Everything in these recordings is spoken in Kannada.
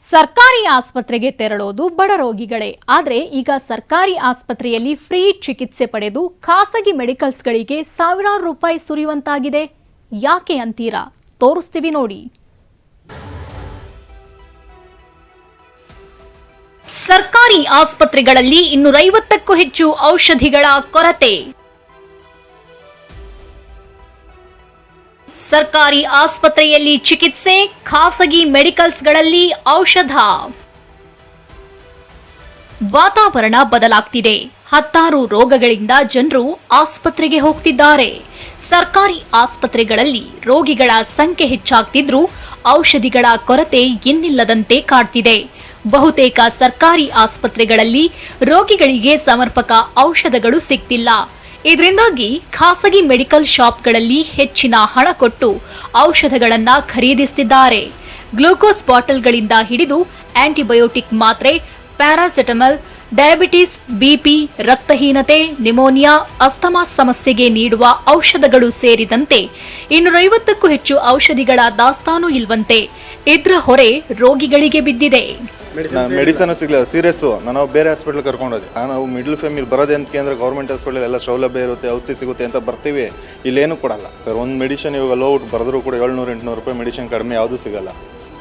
ಸರ್ಕಾರಿ ಆಸ್ಪತ್ರೆಗೆ ತೆರಳೋದು ಬಡ ರೋಗಿಗಳೇ. ಆದರೆ ಈಗ ಸರ್ಕಾರಿ ಆಸ್ಪತ್ರೆಯಲ್ಲಿ ಫ್ರೀ ಚಿಕಿತ್ಸೆ ಪಡೆದು ಖಾಸಗಿ ಮೆಡಿಕಲ್ಸ್ಗಳಿಗೆ ಸಾವಿರಾರು ರೂಪಾಯಿ ಸುರಿಯುವಂತಾಗಿದೆ ಯಾಕೆ ಅಂತೀರಾ? ತೋರಿಸ್ತೀವಿ ನೋಡಿ. ಸರ್ಕಾರಿ ಆಸ್ಪತ್ರೆಗಳಲ್ಲಿ ಇನ್ನೂರೈವತ್ತಕ್ಕೂ ಹೆಚ್ಚು ಔಷಧಿಗಳ ಕೊರತೆ. ಸರ್ಕಾರಿ ಆಸ್ಪತ್ರೆಯಲ್ಲಿ ಚಿಕಿತ್ಸೆ, ಖಾಸಗಿ ಮೆಡಿಕಲ್ಸ್ಗಳಲ್ಲಿ ಔಷಧ. ವಾತಾವರಣ ಬದಲಾಗ್ತಿದೆ. ಹತ್ತಾರು ರೋಗಗಳಿಂದ ಜನರು ಆಸ್ಪತ್ರೆಗೆ ಹೋಗ್ತಿದ್ದಾರೆ. ಸರ್ಕಾರಿ ಆಸ್ಪತ್ರೆಗಳಲ್ಲಿ ರೋಗಿಗಳ ಸಂಖ್ಯೆ ಹೆಚ್ಚಾಗ್ತಿದ್ರೂ ಔಷಧಿಗಳ ಕೊರತೆ ಇನ್ನಿಲ್ಲದಂತೆ ಕಾಡ್ತಿದೆ. ಬಹುತೇಕ ಸರ್ಕಾರಿ ಆಸ್ಪತ್ರೆಗಳಲ್ಲಿ ರೋಗಿಗಳಿಗೆ ಸಮರ್ಪಕ ಔಷಧಗಳು ಸಿಗ್ತಿಲ್ಲ. ಇದರಿಂದಾಗಿ ಖಾಸಗಿ ಮೆಡಿಕಲ್ ಶಾಪ್ಗಳಲ್ಲಿ ಹೆಚ್ಚಿನ ಹಣ ಕೊಟ್ಟು ಔಷಧಗಳನ್ನು ಖರೀದಿಸುತ್ತಿದ್ದಾರೆ ಗ್ಲೂಕೋಸ್ ಬಾಟಲ್ಗಳಿಂದ ಹಿಡಿದು ಆಂಟಿಬಯೋಟಿಕ್ ಮಾತ್ರೆ, ಪ್ಯಾರಾಸೆಟಮಲ್, ಡಯಾಬಿಟಿಸ್ ಬಿಪಿ ರಕ್ತಹೀನತೆ, ನಿಮೋನಿಯಾ, ಅಸ್ತಮಾ ಸಮಸ್ಯೆಗೆ ನೀಡುವ ಔಷಧಗಳು ಸೇರಿದಂತೆ ಇನ್ನೂರೈವತ್ತಕ್ಕೂ ಹೆಚ್ಚು ಔಷಧಿಗಳ ದಾಸ್ತಾನು ಇಲ್ವಂತೆ ಇದ್ರ ಹೊರೆ ರೋಗಿಗಳಿಗೆ ಬಿದ್ದಿದೆ. ಮೆಡಿಸನ್ ಸಿಗಲಿಲ್ಲ. ಸೀರಿಯಸ್ಸು ನಾನು ಬೇರೆ ಹಾಸ್ಪಿಟ್ಲ್ ಕರ್ಕೊಂಡೋದೆ ನಾವು ಮಿಡ್ಲ್ ಫ್ಯಾಮಿಲಿ ಬರೋದೇ ಅಂತ ಕೇಂದ್ರ ಗೌರ್ಮೆಂಟ್ ಹಾಸ್ಪಿಟಲ್ ಎಲ್ಲ ಸೌಲಭ್ಯ ಇರುತ್ತೆ ಔಷಧಿ ಸಿಗುತ್ತೆ ಅಂತ ಬರ್ತೀವಿ. ಇಲ್ಲೇನು ಕೊಡಲ್ಲ. ಸರ್ ಒಂದು ಮೆಡಿಷನ್ ಇವಾಗ ಲೋ ಬರೆದ್ರು ಕೂಡ ಏಳ್ನೂರು ಎಂಟುನೂರು ರೂಪಾಯಿ ಮೆಡಿಷನ್ ಕಡಿಮೆ ಯಾವುದೂ ಸಿಗಲ್ಲ.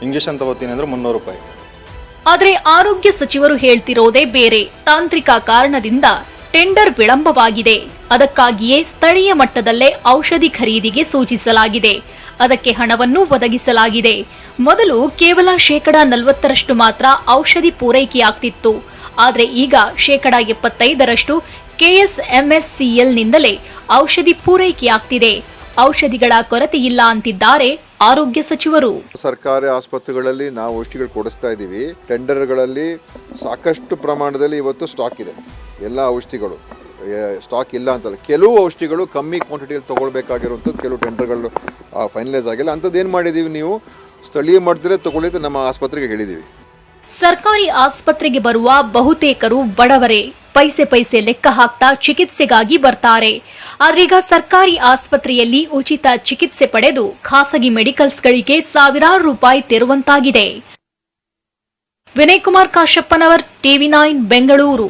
ಇಂಜೆಕ್ಷನ್ ತಗೋತೀನಿ ಅಂದ್ರೆ ಮುನ್ನೂರು ರೂಪಾಯಿ. ಆದರೆ ಆರೋಗ್ಯ ಸಚಿವರು ಹೇಳ್ತಿರೋದೇ ಬೇರೆ. ತಾಂತ್ರಿಕ ಕಾರಣದಿಂದ ಟೆಂಡರ್ ವಿಳಂಬವಾಗಿದೆ. ಅದಕ್ಕಾಗಿಯೇ ಸ್ಥಳೀಯ ಮಟ್ಟದಲ್ಲೇ ಔಷಧಿ ಖರೀದಿಗೆ ಸೂಚಿಸಲಾಗಿದೆ. ಅದಕ್ಕೆ ಹಣವನ್ನು ಒದಗಿಸಲಾಗಿದೆ. ಮೊದಲು ಕೇವಲ ಶೇಕಡ ನಲವತ್ತರಷ್ಟು ಮಾತ್ರ ಔಷಧಿ ಪೂರೈಕೆಯಾಗ್ತಿತ್ತು. ಆದರೆ ಈಗ ಶೇಕಡ ಎಪ್ಪತ್ತೈದರಷ್ಟು ಕೆಎಸ್ಎಂಎಸ್ಸಿಎಲ್ನಿಂದಲೇ ಔಷಧಿ ಪೂರೈಕೆಯಾಗ್ತಿದೆ. ಔಷಧಿಗಳ ಕೊರತೆಯಿಲ್ಲ ಅಂತಿದ್ದಾರೆ ಆರೋಗ್ಯ ಸಚಿವರು. ಸರ್ಕಾರಿ ಆಸ್ಪತ್ರೆಗಳಲ್ಲಿ ನಾವು ಔಷಧಿಗಳು ಕೊಡಿಸ್ತಾ ಇದ್ದೀವಿ. ಟೆಂಡರ್ಗಳಲ್ಲಿ ಸಾಕಷ್ಟು ಪ್ರಮಾಣದಲ್ಲಿ ಇವತ್ತು ಸ್ಟಾಕ್ ಇದೆ. ಎಲ್ಲ ಔಷಧಿಗಳು. ಸ್ಟಾಕ್ ಇಲ್ಲ ಅಂತಲ್ಲ. ಕೆಲವು ಔಷಧಿಗಳು ಕಮ್ಮಿ ಕ್ವಾಂಟಿಟಿಯಲ್ಲಿ ತೊಗೊಳ್ಬೇಕಾಗಿರುವಂಥದ್ದು, ಕೆಲವು ಟೆಂಡರ್ಗಳು ಫೈನಲೈಸ್ ಆಗಿಲ್ಲ. ಅಂಥದ್ದು ಏನು ಮಾಡಿದ್ದೀವಿ ನೀವು? ಸ್ಥಳೀಯ ಮಾಡಿದ್ರೆ ತೊಗೊಳ್ಳಿ ನಮ್ಮ ಆಸ್ಪತ್ರೆಗೆ ಹೇಳಿದ್ದೀವಿ ಸರ್ಕಾರಿ ಆಸ್ಪತ್ರೆಗೆ ಬರುವ ಬಹುತೇಕರು ಬಡವರೇ. ಪೈಸೆ ಪೈಸೆ ಲೆಕ್ಕ ಹಾಕ್ತಾ ಚಿಕಿತ್ಸೆಗಾಗಿ ಬರ್ತಾರೆ. ಆದ್ರೀಗ ಸರ್ಕಾರಿ ಆಸ್ಪತ್ರೆಯಲ್ಲಿ ಉಚಿತ ಚಿಕಿತ್ಸೆ ಪಡೆದು ಖಾಸಗಿ ಮೆಡಿಕಲ್ಸ್ಗಳಿಗೆ ಸಾವಿರಾರು ರೂಪಾಯಿ ತೆರುವಂತಾಗಿದೆ. Vinay Kumar Kashappanavar, TV nine, Bengaluru.